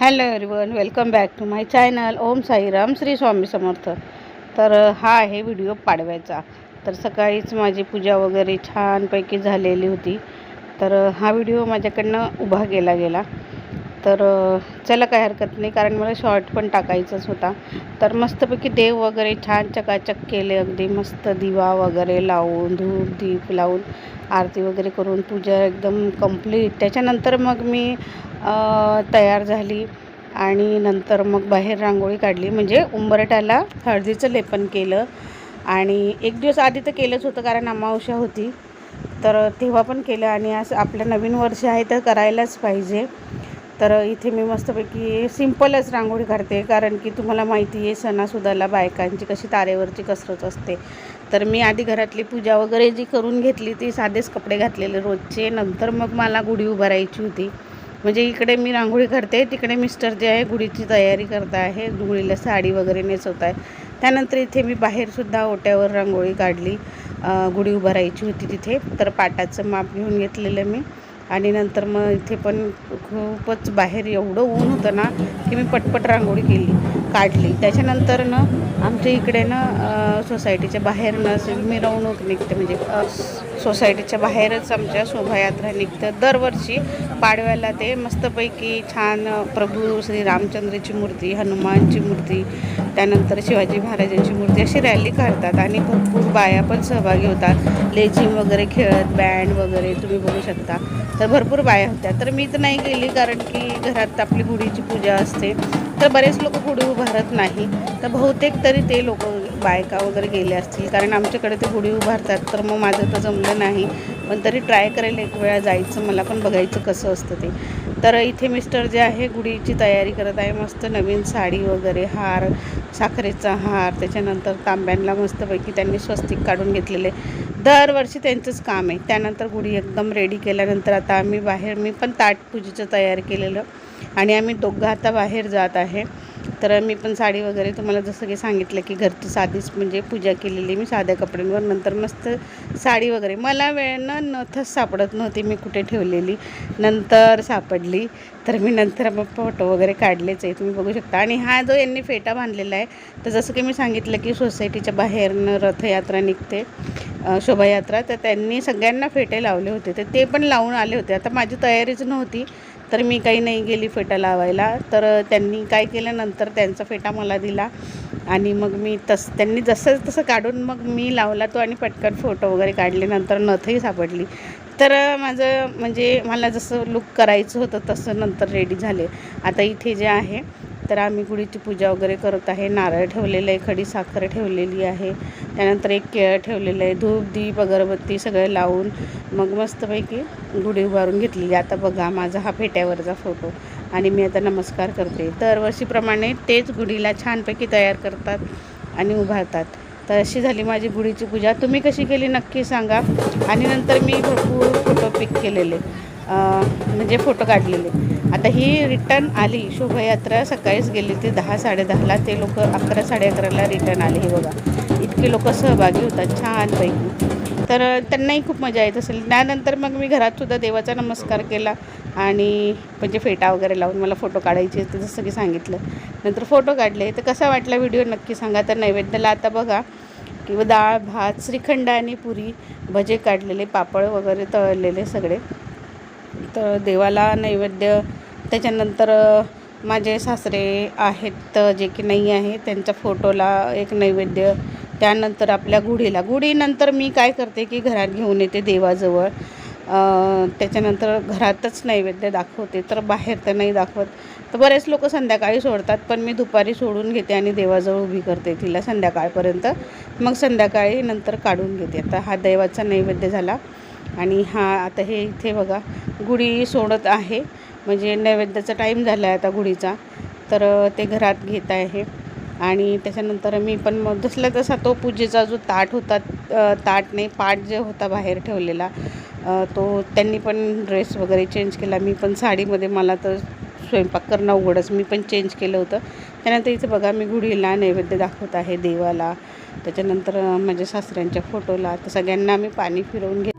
Hello everyone welcome back to my channel Om Sairam Shri Swami Samarth. तर हा आहे video पाडव्याचा. तर सकाळीच माझी पूजा वगैरे छानपैकी झालेली होती. तर हा व्हिडिओ माझ्याकडनं उभा केला गेला. तर चला काय हरकत नाही कारण मला शॉर्ट पण टाकायचाच होता. तर मस्तपैकी देव वगैरे छान चकाचक केले अगदी. मस्त दिवा वगैरे लावून धूप दीप लावून आरती वगैरे करून पूजा एकदम कंप्लीट त्याच्यानंतर मग मी तयार झाली आणि नंतर मग बाहेर रांगोळी काढली. म्हणजे उंबरट्याला हळदीचं लेपन केलं आणि एक दिवस आधी तर केलंच होतं कारण अमावस्या होती. तर तेव्हा पण केलं आणि असं आपलं नवीन वर्ष आहे तर करायलाच पाहिजे. तर इथे मी मस्तपैकी सिम्पलच रांगोळी काढते कारण की तुम्हाला माहिती आहे सणासुदाला बायकांची कशी तारेवरची कसरत असते. तर मी आधी घरातली पूजा वगैरे जी करून घेतली ती साधेच कपडे घातलेले रोजचे. नंतर मग मला गुढी उभारायची होती. म्हणजे इकडे मी रांगोळी काढते तिकडे मिस्टर जे आहे गुढीची तयारी करत आहे गुढीला साडी वगैरे नेसवत आहे. त्यानंतर इथे मी बाहेरसुद्धा ओट्यावर रांगोळी काढली गुढी उभारायची होती तिथे. तर पाटाचं माप घेऊन घेतलेलं मी. आणि नंतर मग इथे पण खूपच बाहेर एवढं ऊन होतं ना की मी पटपट रांगोळी केली. काढली. त्याच्यानंतर ना आमच्या इकडे ना सोसायटीच्या बाहेर ना मिरवणूक निघते. म्हणजे सोसायटीच्या बाहेरच आमच्या शोभायात्रा निघतं. दरवर्षी पाडव्याला ते मस्तपैकी छान प्रभू श्री रामचंद्राची मूर्ती हनुमानची मूर्ती त्यानंतर शिवाजी महाराजांची मूर्ती अशी रॅली काढतात आणि भरपूर बाया पण सहभागी होतात. लेझिम वगैरे खेळत बँड वगैरे तुम्ही बघू शकता. तर भरपूर बाया होत्या. तर मी तर नाही गेली कारण की घरात आपली गुढीची पूजा असते. तर बरेच लोक गुढी उभारत नाही. तर बहुतेक तरी ते लोक बायका वगैरे गेले असतील. कारण आमच्याकडे ते गुढी उभारतात तर मग माझं तर जमलं नाही. पण तरी ट्राय करेल एक वेळा जायचं. मला पण बघायचं कसं असतं ते. तर इथे मिस्टर जे आहे गुढीची तयारी करत आहे. मस्त नवीन साडी वगैरे हार साखरेचा हार त्याच्यानंतर तांब्यांना मस्तपैकी त्यांनी स्वस्तिक काढून घेतलेले. दरवर्षी त्यांचंच काम आहे. त्यानंतर गुढी एकदम रेडी केल्यानंतर आता आम्ही बाहेर मी पण ताट पूजेचं तयार केलेलं. आणि आम्ही दोघं आता बाहेर जात आहे. तर मी पण साडी वगैरे तुम्हाला जसं की सांगितलं की घरची साधीच म्हणजे पूजा केलेली मी साध्या कपड्यांवर. नंतर मस्त साडी वगैरे. मला वेळ नथच सापडत नव्हती. मी कुठे ठेवलेली? नंतर सापडली. तर मी नंतर मग फोटो वगैरे काढलेच आहे. तुम्ही बघू शकता. आणि हा जो यांनी फेटा बांधलेला आहे तर जसं की मी सांगितलं की सोसायटीच्या बाहेरनं रथयात्रा निघते शोभायात्रा. तर त्यांनी सगळ्यांना फेटे लावले होते. तर ते पण लावून आले होते. आता माझी तयारीच नव्हती. तर मी काही नाही गेली फेटा लावायला. तर त्यांनी काय केलं नंतर त्यांचा फेटा मला दिला. आणि मग मी तस त्यांनी जसं तसं काढून मग मी लावला तो आणि पटकन फोटो वगैरे काढले. नंतर नथही सापडली. तर माझं म्हणजे मला जसं लुक करायचं होतं तसं नंतर रेडी झाले. आता इथे जे आहे तर आम्ही गुढीची पूजा वगैरे करत आहे. नारळ ठेवलेलं आहे खडी साखर ठेवलेली आहे. त्यानंतर एक केळं ठेवलेलं आहे धूप दीप अगरबत्ती सगळं लावून मग मस्तपैकी गुढी उभारून घेतलेली. आता बघा माझा हा फेट्यावरचा फोटो आणि मी आता नमस्कार करते. दरवर्षीप्रमाणे तेच गुढीला छानपैकी तयार करतात आणि उभारतात. तर अशी झाली माझी गुढीची पूजा. तुम्ही कशी केली नक्की सांगा. आणि नंतर मी भरपूर फोटो पिक केलेले. आहे म्हणजे फोटो काढलेले. आता ही रिटर्न आली शोभायात्रा सकाळीच गेली ती दहा साडेदहाला ते लोक अकरा साडे अकराला रिटर्न आले हे बघा. इतके लोक सहभागी होतात छानपैकी. तर त्यांनाही खूप मजा येत असेल. त्यानंतर मग मी घरातसुद्धा देवाचा नमस्कार केला आणि म्हणजे फेटा वगैरे लावून मला फोटो काढायचे ते जसं की सांगितलं. नंतर फोटो काढले. तर कसा वाटला व्हिडिओ? नक्की सांगा. तर नैवेद्याला आता बघा किंवा डाळ भात श्रीखंड आणि पुरी भजे काढलेले पापड वगैरे तळलेले सगळे. तर देवाला नैवेद्य त्याच्यानंतर माझे सासरे आहेत जे की नाही आहे त्यांच्या फोटोला एक नैवेद्य त्यानंतर आपल्या गुढीला. गुढीनंतर मी काय करते की घरात घेऊन येते देवाजवळ. त्याच्यानंतर घरातच नैवेद्य दाखवते तर बाहेर तर नाही दाखवत. तर बरेच लोक संध्याकाळी सोडतात पण मी दुपारी सोडून घेते आणि देवाजवळ उभी करते तिला संध्याकाळपर्यंत. मग संध्याकाळी नंतर काढून घेते. आता हा देवाचा नैवेद्य झाला. आणि हा आता हे इथे बघा गुढी सोडत आहे. म्हणजे नैवेद्याचा टाईम झाला आहे आता गुढीचा. तर ते घरात घेत आहे. आणि त्याच्यानंतर मी पण मग जसला तसा तो पूजेचा जो ताट होता ताट नाही पाट जे होता बाहेर ठेवलेला तो त्यांनी पण ड्रेस वगैरे चेंज केला. मी पण साडीमध्ये मला तर स्वयंपाक करणं उघडच मी पण चेंज केलं होतं. त्यानंतर इथे बघा मी गुढीला नैवेद्य दाखवत आहे देवाला. त्याच्यानंतर माझ्या सासऱ्यांच्या फोटोला तर सगळ्यांना मी पाणी फिरवून घेतो